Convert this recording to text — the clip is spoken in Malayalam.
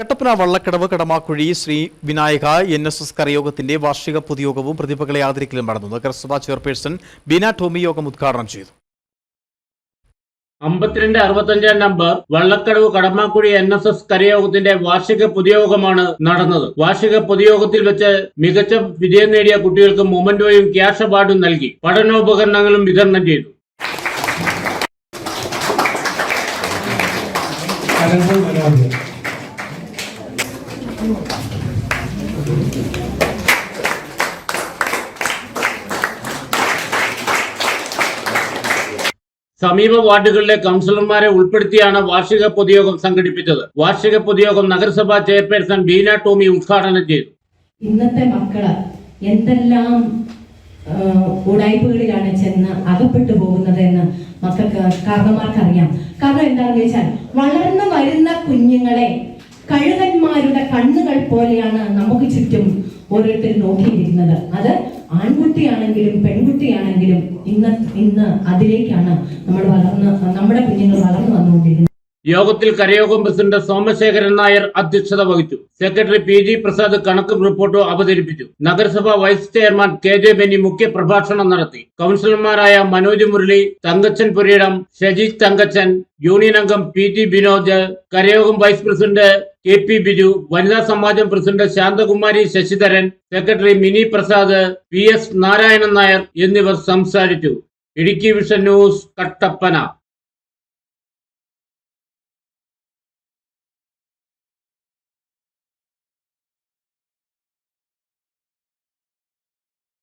Kattappana Vallakkadavu Kadamakkuzhi Sree Vinayaka N S S കരയോഗത്തിന്റെ വാർഷിക പൊതുയോഗവും പ്രതിഭകളെ ആദരിക്കലും നടന്നു. നഗരസഭാ ചെയർപേഴ്സൺ ബീന ടോമി യോഗം ഉദ്ഘാടനം ചെയ്തു. അമ്പത്തിരണ്ട് അറുപത്തഞ്ചാം number Vallakkadavu Kadamakkuzhi N S S കരയോഗത്തിന്റെ വാർഷിക പൊതുയോഗമാണ് നടന്നത്. വാർഷിക പൊതുയോഗത്തിൽ വെച്ച് മികച്ച വിജയം നേടിയ കുട്ടികൾക്ക് മൊമന്റോയും ക്യാഷ് അവാർഡും നൽകി. പഠനോപകരണങ്ങളും വിതരണം ചെയ്തു. മനോഹരം സമീപ വാർഡുകളിലെ കൗൺസിലർമാരെ ഉൾപ്പെടുത്തിയാണ് വാർഷിക പൊതുയോഗം സംഘടിപ്പിച്ചത്. വാർഷിക പൊതുയോഗം നഗരസഭാ ചെയർപേഴ്സൺ ബീന ടോമി ഉദ്ഘാടനം ചെയ്തു. ഇന്നത്തെ മക്കൾ എന്തെല്ലാം ഉടായ്പകളിലാണ് ചെന്ന് അകപ്പെട്ടു പോകുന്നത് എന്ന് മക്കൾക്ക് കാരണമാർക്കറിയാം കാരണം എന്താണെന്ന് വെച്ചാൽ വളർന്നു വരുന്ന കുഞ്ഞുങ്ങളെ കഴുകന്മാരുടെ കണ്ണുകൾ പോലെയാണ് നമുക്ക് ചുറ്റും ഓരോരുത്തർ നോക്കിയിരിക്കുന്നത്. അത് ആൺകുട്ടിയാണെങ്കിലും പെൺകുട്ടിയാണെങ്കിലും ഇന്ന് ഇന്ന് അതിലേക്കാണ് നമ്മൾ വളർന്ന് നമ്മുടെ കുഞ്ഞുങ്ങൾ വളർന്നു വന്നുകൊണ്ടിരിക്കുന്നത്. യോഗത്തിൽ കരയോഗം പ്രസിഡന്റ് സോമശേഖരൻ നായർ അധ്യക്ഷത വഹിച്ചു. സെക്രട്ടറി പി ജി പ്രസാദ് കണക്ക് റിപ്പോർട്ടും അവതരിപ്പിച്ചു. നഗരസഭ vice chairman K J Benny മുഖ്യ പ്രഭാഷണം നടത്തി. കൗൺസിലർമാരായ മനോജ് മുരളി തങ്കച്ചൻ പുരീടം ഷജി തങ്കച്ചൻ യൂണിയൻ അംഗം P G Binoj കരയോഗം vice president K P Biju വനിതാ സമാജം president Shanthakumari Sasidharan secretary Mini Prasad P S Narayanan Nair എന്നിവർ സംസാരിച്ചു. Idukki vision news Kattappana.